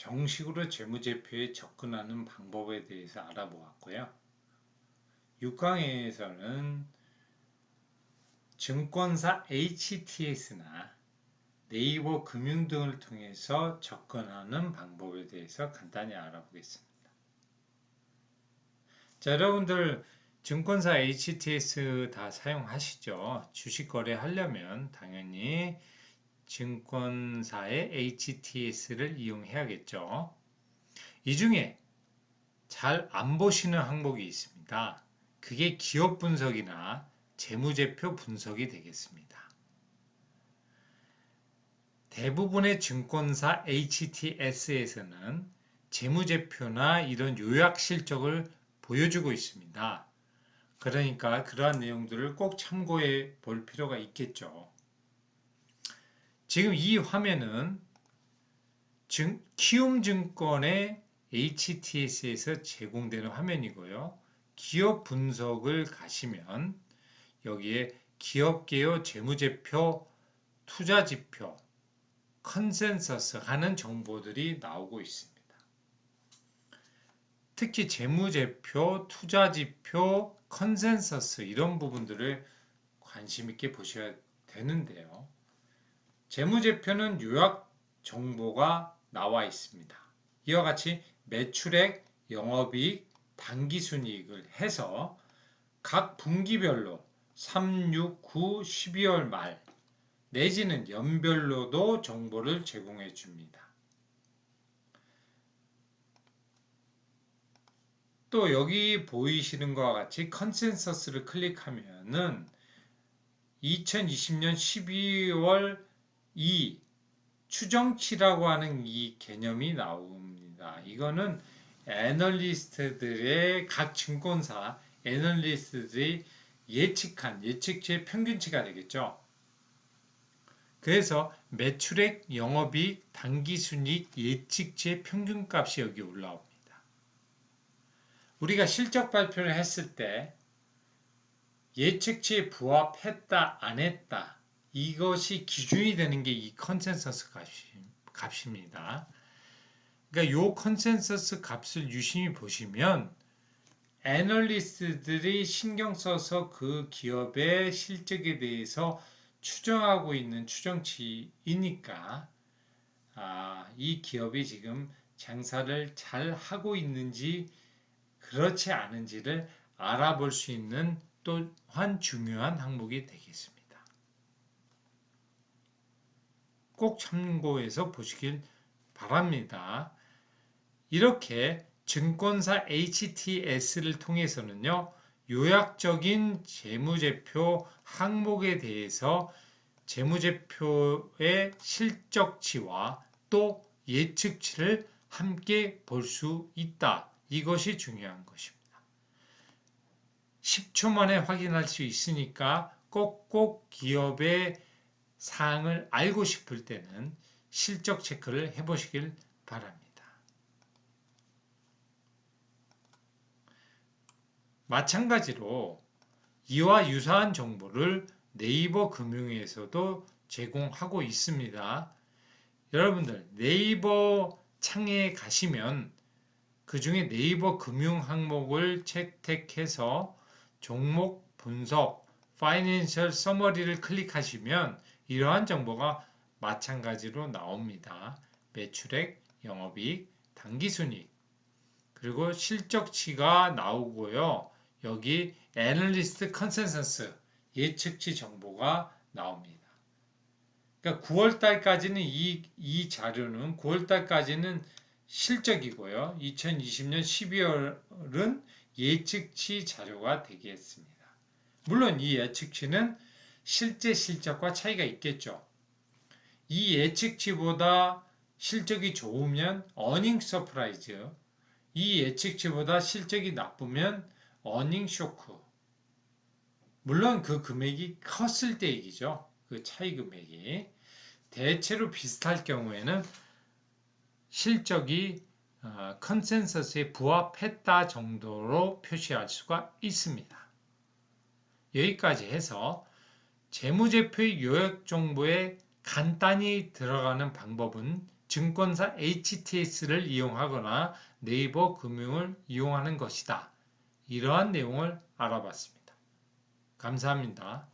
정식으로 재무제표에 접근하는 방법에 대해서 알아보았고요. 6강에서는 증권사 HTS나 네이버 금융 등을 통해서 접근하는 방법에 대해서 간단히 알아보겠습니다. 자, 여러분들 증권사 HTS 다 사용하시죠? 주식 거래 하려면 당연히 증권사의 HTS를 이용해야겠죠. 이 중에 잘 안 보시는 항목이 있습니다. 그게 기업 분석이나 재무제표 분석이 되겠습니다. 대부분의 증권사 HTS에서는 재무제표나 이런 요약 실적을 보여주고 있습니다. 그러니까 그러한 내용들을 꼭 참고해 볼 필요가 있겠죠. 지금 이 화면은 증, 키움증권의 HTS에서 제공되는 화면이고요. 기업 분석을 가시면 여기에 기업개요 재무제표, 투자지표, 컨센서스 하는 정보들이 나오고 있습니다. 특히 재무제표, 투자지표, 컨센서스 이런 부분들을 관심 있게 보셔야 되는데요. 재무제표는 요약 정보가 나와 있습니다. 이와 같이 매출액, 영업이익, 당기순이익을 해서 각 분기별로 3, 6, 9, 12월 말 내지는 연별로도 정보를 제공해 줍니다. 또 여기 보이시는 것과 같이 컨센서스를 클릭하면은 2020년 12월 이 추정치라고 하는 이 개념이 나옵니다. 이거는 애널리스트들의 각 증권사 애널리스트들이 예측한 예측치의 평균치가 되겠죠. 그래서 매출액, 영업이익, 당기순이익, 예측치의 평균값이 여기 올라옵니다. 우리가 실적 발표를 했을 때 예측치에 부합했다, 안 했다 이것이 기준이 되는 게 이 컨센서스 값입니다. 그러니까 이 컨센서스 값을 유심히 보시면 애널리스트들이 신경 써서 그 기업의 실적에 대해서 추정하고 있는 추정치이니까 아, 이 기업이 지금 장사를 잘 하고 있는지 그렇지 않은지를 알아볼 수 있는 또한 중요한 항목이 되겠습니다. 꼭 참고해서 보시길 바랍니다. 이렇게 증권사 HTS를 통해서는요, 요약적인 재무제표 항목에 대해서 재무제표의 실적치와 또 예측치를 함께 볼 수 있다. 이것이 중요한 것입니다. 10초 만에 확인할 수 있으니까 꼭꼭 기업의 사항을 알고 싶을 때는 실적 체크를 해보시길 바랍니다. 마찬가지로 이와 유사한 정보를 네이버 금융에서도 제공하고 있습니다. 여러분들 네이버 창에 가시면 그 중에 네이버 금융 항목을 채택해서 종목 분석, 파이낸셜 서머리를 클릭하시면 이러한 정보가 마찬가지로 나옵니다. 매출액, 영업이익, 당기순이익, 그리고 실적치가 나오고요. 여기 애널리스트 컨센서스 예측치 정보가 나옵니다. 그러니까 9월달까지는 이, 이 자료는 9월달까지는 실적이고요. 2020년 12월은 예측치 자료가 되겠습니다. 물론 이 예측치는 실제 실적과 차이가 있겠죠. 이 예측치보다 실적이 좋으면 어닝 서프라이즈, 이 예측치보다 실적이 나쁘면 어닝 쇼크. 물론 그 금액이 컸을 때 얘기죠. 그 차이 금액이. 대체로 비슷할 경우에는 실적이 어, 컨센서스에 부합했다 정도로 표시할 수가 있습니다. 여기까지 해서 재무제표의 요약 정보에 간단히 들어가는 방법은 증권사 HTS를 이용하거나 네이버 금융을 이용하는 것이다. 이러한 내용을 알아봤습니다. 감사합니다.